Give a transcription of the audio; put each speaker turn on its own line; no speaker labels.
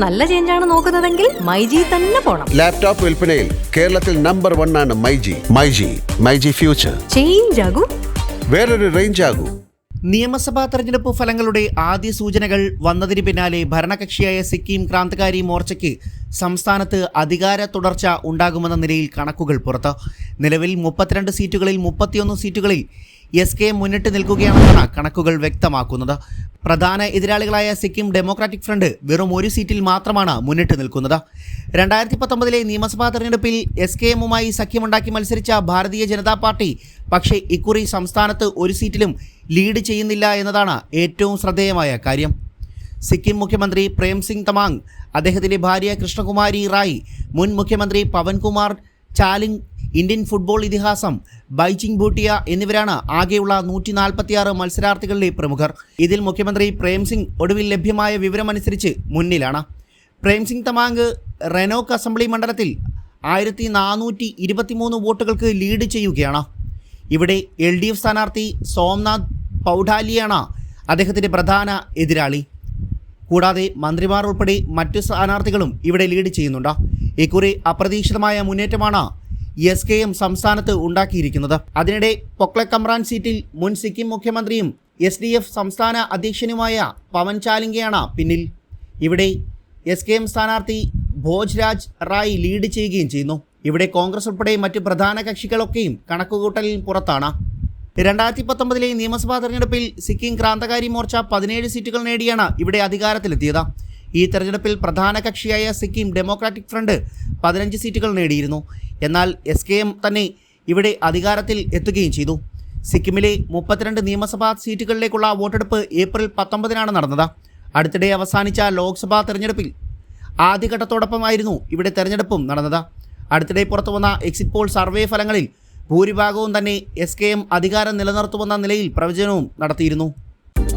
നല്ല ചേഞ്ചാണ് നോക്കുന്നതെങ്കിൽ മൈജി തന്നെ പോണം.
ലാപ്ടോപ്പ് വിൽപ്പനയിൽ കേരളത്തിൽ നമ്പർ വൺ ആണ് മൈജി. മൈജി മൈജി ഫ്യൂച്ചർ
ചേഞ്ച് ആകും.
വേറൊരു റേഞ്ച് ആകൂ.
നിയമസഭാ തെരഞ്ഞെടുപ്പ് ഫലങ്ങളുടെ ആദ്യ സൂചനകൾ വന്നതിന് പിന്നാലെ ഭരണകക്ഷിയായ സിക്കിം ക്രാന്തികാരി മോർച്ചയ്ക്ക് സംസ്ഥാനത്ത് അധികാര തുടർച്ച ഉണ്ടാകുമെന്ന നിലയിൽ കണക്കുകൾ പുറത്ത്. നിലവിൽ മുപ്പത്തിരണ്ട് സീറ്റുകളിൽ മുപ്പത്തിയൊന്ന് സീറ്റുകളിൽ എസ് കെ മുന്നിട്ട് നിൽക്കുകയാണെന്നാണ് കണക്കുകൾ വ്യക്തമാക്കുന്നത്. പ്രധാന എതിരാളികളായ സിക്കിം ഡെമോക്രാറ്റിക് ഫ്രണ്ട് വെറും ഒരു സീറ്റിൽ മാത്രമാണ് മുന്നിട്ട് നിൽക്കുന്നത്. രണ്ടായിരത്തി പത്തൊമ്പതിലെ നിയമസഭാ തെരഞ്ഞെടുപ്പിൽ എസ് കെ എമ്മുമായി സഖ്യമുണ്ടാക്കി മത്സരിച്ച ഭാരതീയ ജനതാ പാർട്ടി പക്ഷേ ഇക്കുറി സംസ്ഥാനത്ത് ഒരു സീറ്റിലും ലീഡ് ചെയ്യുന്നില്ല എന്നതാണ് ഏറ്റവും ശ്രദ്ധേയമായ കാര്യം. സിക്കിം മുഖ്യമന്ത്രി പ്രേം സിംഗ് തമാങ് അദ്ദേഹത്തിന്റെ ഭാര്യ കൃഷ്ണകുമാരി റായ് മുൻ മുഖ്യമന്ത്രി പവൻകുമാർ ചാലിംഗ് ഇന്ത്യൻ ഫുട്ബോൾ ഇതിഹാസം ബൈജിങ് ഭൂട്ടിയ എന്നിവരാണ് ആകെയുള്ള നൂറ്റി നാൽപ്പത്തിയാറ് മത്സരാർത്ഥികളിലെ പ്രമുഖർ. ഇതിൽ മുഖ്യമന്ത്രി പ്രേംസിംഗ് ഒടുവിൽ ലഭ്യമായ വിവരമനുസരിച്ച് മുന്നിലാണ്. പ്രേംസിംഗ് തമാങ് റെനോക്ക് അസംബ്ലി മണ്ഡലത്തിൽ ആയിരത്തി നാനൂറ്റി ഇരുപത്തിമൂന്ന് വോട്ടുകൾക്ക് ലീഡ് ചെയ്യുകയാണ്. ഇവിടെ എൽ ഡി എഫ് സ്ഥാനാർത്ഥി സോംനാഥ് പൗഡാലിയാണ് അദ്ദേഹത്തിന്റെ പ്രധാന എതിരാളി. കൂടാതെ മന്ത്രിമാർ ഉൾപ്പെടെ മറ്റു സ്ഥാനാർത്ഥികളും ഇവിടെ ലീഡ് ചെയ്യുന്നുണ്ട്. ഇക്കുറി അപ്രതീക്ഷിതമായ മുന്നേറ്റമാണ് എസ് കെ എം സംസ്ഥാനത്ത് ഉണ്ടാക്കിയിരിക്കുന്നത്. അതിനിടെ പൊക്ലക്കമ്രാൻ സീറ്റിൽ മുൻ സിക്കിം മുഖ്യമന്ത്രിയും എസ് ഡി എഫ് സംസ്ഥാന അധ്യക്ഷനുമായ പവൻ ചാലിംഗയാണ് പിന്നിൽ. ഇവിടെ എസ് കെ എം സ്ഥാനാർത്ഥി ഭോജ്രാജ് റായ് ലീഡ് ചെയ്യുകയും ചെയ്യുന്നു. ഇവിടെ കോൺഗ്രസ് ഉൾപ്പെടെ മറ്റ് പ്രധാന കക്ഷികളൊക്കെയും കണക്കുകൂട്ടലിൽ പുറത്താണ്. രണ്ടായിരത്തി പത്തൊമ്പതിലെ നിയമസഭാ തെരഞ്ഞെടുപ്പിൽ സിക്കിം ക്രാന്തകാരി മോർച്ച പതിനേഴ് സീറ്റുകൾ നേടിയാണ് ഇവിടെ അധികാരത്തിലെത്തിയത്. ഈ തെരഞ്ഞെടുപ്പിൽ പ്രധാന കക്ഷിയായ സിക്കിം ഡെമോക്രാറ്റിക് ഫ്രണ്ട് പതിനഞ്ച് സീറ്റുകൾ നേടിയിരുന്നു. എന്നാൽ എസ് കെ എം തന്നെ ഇവിടെ അധികാരത്തിൽ എത്തുകയും ചെയ്തു. സിക്കിമിലെ മുപ്പത്തിരണ്ട് നിയമസഭാ സീറ്റുകളിലേക്കുള്ള വോട്ടെടുപ്പ് ഏപ്രിൽ പത്തൊമ്പതിനാണ് നടന്നത്. അടുത്തിടെ അവസാനിച്ച ലോക്സഭാ തെരഞ്ഞെടുപ്പിൽ ആദ്യഘട്ടത്തോടൊപ്പമായിരുന്നു ഇവിടെ തെരഞ്ഞെടുപ്പും നടന്നത്. അടുത്തിടെ പുറത്തു വന്ന എക്സിറ്റ് പോൾ സർവേ ഫലങ്ങളിൽ ഭൂരിഭാഗവും തന്നെ എസ് കെ എം അധികാരം നിലനിർത്തുമെന്ന നിലയിൽ പ്രവചനവും നടത്തിയിരുന്നു.